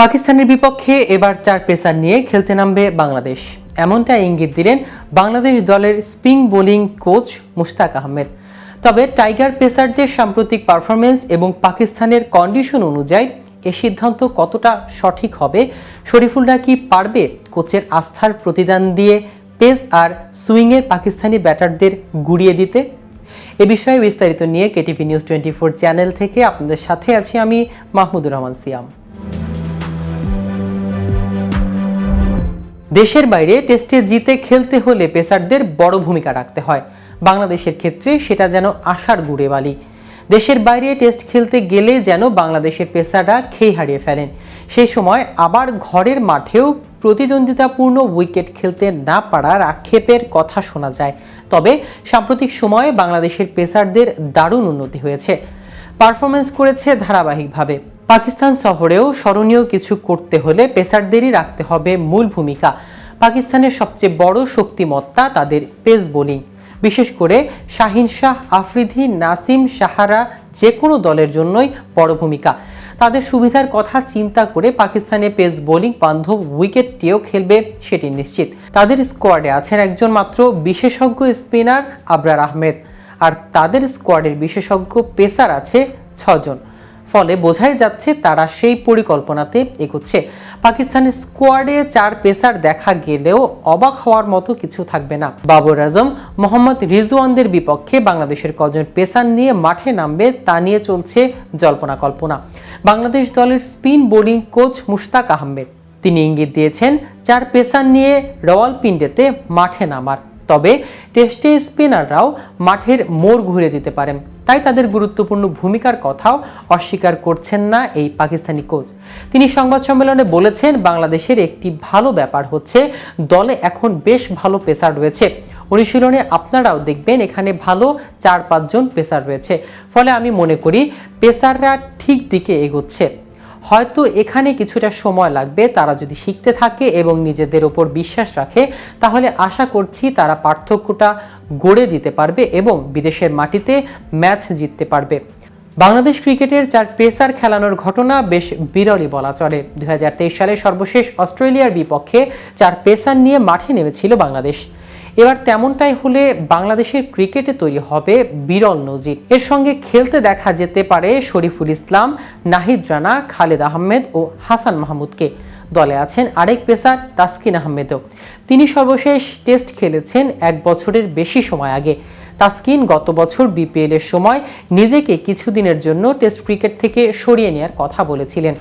পাকিস্তানের বিপক্ষে এবার চার পেসার নিয়ে খেলতে নামবে বাংলাদেশ। এমনটা ইঙ্গিত দিলেন বাংলাদেশ দলের spin bowling coach Mushtaq Ahmed. তবে টাইগার পেসারদের সাম্প্রতিক পারফরমেন্স এবং পাকিস্তানের কন্ডিশন অনুযায়ী এ সিদ্ধান্ত কতটা সঠিক হবে শরীফুলরা কি পারবে কোচের আস্থার প্রতিদান দিয়ে পেস আর সুইংয়ের পাকিস্তানি ব্যাটারদের গুড়িয়ে দিতে? এ বিষয়ে বিস্তারিত নিয়ে KTV news twenty four channel থেকে আপনাদের সাথে আছি আমি মাহমুদুর রহমান সিয়াম। দেশের বাইরে টেস্টে জিতে খেলতে হলে পেসারদের বড় ভূমিকা রাখতে হয়। বাংলাদেশের ক্ষেত্রে সেটা যেন আশার গুড়ে বালি। দেশের বাইরে টেস্ট খেলতে গেলে যেন বাংলাদেশের পেসাররা খেই হারিয়ে ফেলেন। সেই সময় আবার ঘরের মাঠেও প্রতিদ্বন্দ্বিতাপূর্ণ উইকেট খেলতে না পারার আক্ষেপের কথা শোনা যায়। তবে সাম্প্রতিক সময়ে বাংলাদেশের পেসারদের দারুণ উন্নতি হয়েছে। পারফরমেন্স করেছে ধারাবাহিকভাবে। পাকিস্তান সফরেও স্মরণীয় কিছু করতে হলে পেসারদেরই রাখতে হবে মূল ভূমিকা। পাকিস্তানের সবচেয়ে বড় শক্তিমত্তা তাদের পেস বোলিং। বিশেষ করে শাহিন শাহ, আফ্রিদি, নাসিম সাহারা যে কোনো দলের জন্যই বড় ভূমিকা। তাদের সুবিধার কথা চিন্তা করে পাকিস্তানে পেস বোলিং বান্ধব উইকেটটিও খেলবে সেটি নিশ্চিত। তাদের স্কোয়াডে আছেন একজন মাত্র বিশেষজ্ঞ স্পিনার আবরার আহমেদ। আর তাদের স্কোয়াডের বিশেষজ্ঞ পেসার আছে ছজন। ফলে বোঝাই যাচ্ছে তারা সেই পরিকল্পনাতে এগোচ্ছে। পাকিস্তানের স্কোয়াডে চার পেসার দেখা গেলেও অবাক হওয়ার মতো কিছু থাকবে না। বাবর আজম, মোহাম্মদ রিজওয়ানদের বিপক্ষে বাংলাদেশের কজন পেসার নিয়ে মাঠে নামবে তা নিয়ে চলছে জল্পনা কল্পনা। বাংলাদেশ দলের spin bowling coach Mushtaq Ahmed, তিনি ইঙ্গিত দিয়েছেন, চার পেসার নিয়ে রওয়ালপিন্ডিতে মাঠে নামার। তবে টেস্টে স্পিনাররাও মাঠের মোড় ঘুরে দিতে পারেন। তাই তাদের গুরুত্বপূর্ণ ভূমিকার কথাও অস্বীকার করছেন না এই পাকিস্তানি কোচ। তিনি সংবাদ সম্মেলনে বলেছেন, বাংলাদেশের একটি ভালো ব্যাপার হচ্ছে, দলে এখন বেশ ভালো পেসার রয়েছে। অনুশীলনে আপনারাও দেখবেন, এখানে ভালো চার পাঁচজন পেসার রয়েছে। ফলে আমি মনে করি, পেসাররা ঠিক দিকে এগোচ্ছে। হয়তো এখানে কিছুটা সময় লাগবে। তারা যদি শিখতে থাকে এবং নিজেদের ওপর বিশ্বাস রাখে, তাহলে আশা করছি তারা পার্থক্যটা গড়ে দিতে পারবে এবং বিদেশের মাটিতে ম্যাচ জিততে পারবে। বাংলাদেশ ক্রিকেটের চার পেসার খেলানোর ঘটনা বেশ বিরলই বলা চলে। দুই হাজার তেইশ সালে সর্বশেষ অস্ট্রেলিয়ার বিপক্ষে চার পেসার নিয়ে মাঠে নেমেছিল বাংলাদেশ। এবার তেমনটাই হলে বাংলাদেশের ক্রিকেটে তৈরি হবে বিরল নজির। এর সঙ্গে খেলতে দেখা যেতে পারে শরীফুল ইসলাম, নাহিদ রানা, খালেদ আহমেদ ও হাসান মাহমুদকে। দলে আছেন আরেক পেসার তাসকিন আহমেদও। তিনি সর্বশেষ টেস্ট খেলেছেন এক বছরের বেশি সময় আগে। তাসকিন গত বছর বিপিএল এর সময় নিজেকে কিছুদিনের জন্য টেস্ট ক্রিকেট থেকে সরিয়ে নেওয়ার কথা বলেছিলেন।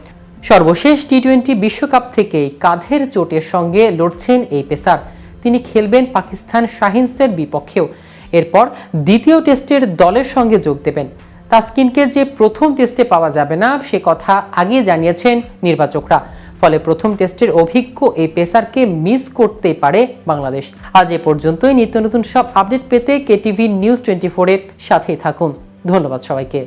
সর্বশেষ টি টোয়েন্টি বিশ্বকাপ থেকেই কাঁধের চোটের সঙ্গে লড়ছেন এই পেসার। তিনি খেলবেন পাকিস্তান শাহিনসের বিপক্ষেও। এরপর দ্বিতীয় টেস্টের দলের সঙ্গে যোগ দেবেন। তাসকিনকে যে প্রথম টেস্টে পাওয়া যাবে না, সে কথা আগে জানিয়েছেন নির্বাচকরা। ফলে প্রথম টেস্টের অভিজ্ঞ এই পেসারকে মিস করতে পারে বাংলাদেশ। আজ এ পর্যন্তই। নিত্য নতুন সব আপডেট পেতে কেটিভি নিউজ টোয়েন্টি ফোরের সাথেই থাকুন। ধন্যবাদ সবাইকে।